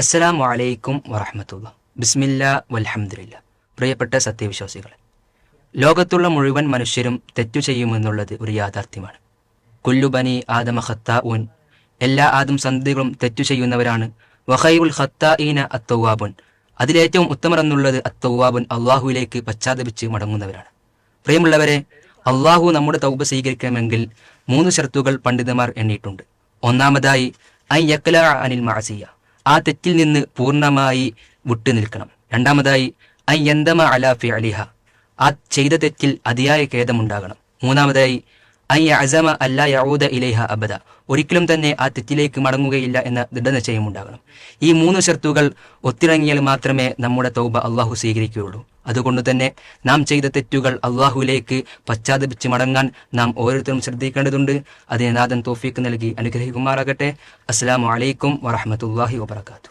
അസ്സലാമു അലൈക്കും വറഹമത്തുള്ള ബിസ്മില്ല വൽഹമില്ല പ്രിയപ്പെട്ട സത്യവിശ്വാസികൾ ലോകത്തുള്ള മുഴുവൻ മനുഷ്യരും തെറ്റു ചെയ്യുമെന്നുള്ളത് ഒരു യാഥാർത്ഥ്യമാണ്. കുല്ലുബനി ആദമ ഹത്ത ഉൻ എല്ലാ ആദം സന്തതികളും തെറ്റു ചെയ്യുന്നവരാണ്. വഹൈബുൽ ഹത്ത ഈന അത്തൗവാബുൻ. അതിലേറ്റവും ഉത്തമർ എന്നുള്ളത് അത്തൗവാബുൻ അള്ളാഹുവിലേക്ക് പശ്ചാത്തപിച്ച് മടങ്ങുന്നവരാണ്. പ്രിയമുള്ളവരെ അള്ളാഹു നമ്മുടെ തൗബ സ്വീകരിക്കണമെങ്കിൽ മൂന്ന് ഷർത്തുകൾ പണ്ഡിതന്മാർ എണ്ണിയിട്ടുണ്ട്. ഒന്നാമതായി ഐ യക്കല അനിൽ മാസിയ ആ തെറ്റിൽ നിന്ന് പൂർണമായി വിട്ടു നിൽക്കണം. രണ്ടാമതായി ഐ യന്തമ അലാഫി അലിഹ ആ ചെയ്ത തെറ്റിൽ അതിയായ ഖേദമുണ്ടാകണം. മൂന്നാമതായി ഐ അസമ അല്ല യൗദ ഇലേഹ അബദ. ഒരിക്കലും തന്നെ ആ തെറ്റിലേക്ക് മടങ്ങുകയില്ല എന്ന ദൃഢനിശ്ചയം ഉണ്ടാകണം ഈ മൂന്ന് ഷർത്തുകൾ ഒത്തിറങ്ങിയാൽ മാത്രമേ നമ്മുടെ തൗബ അള്ളാഹു സ്വീകരിക്കുകയുള്ളൂ. അതുകൊണ്ട് തന്നെ നാം ചെയ്ത തെറ്റുകൾ അള്ളാഹുവിലേക്ക് പശ്ചാത്തപിച്ച് മടങ്ങാൻ നാം ഓരോരുത്തരും ശ്രദ്ധിക്കേണ്ടതുണ്ട്. അതിനെ നാഥൻ തോഫീക്ക് നൽകി അനുഗ്രഹിക്കുമാറാകട്ടെ. അസ്സാം വലൈക്കും വറഹമത്തല്ലാഹി വബർക്കാത്തു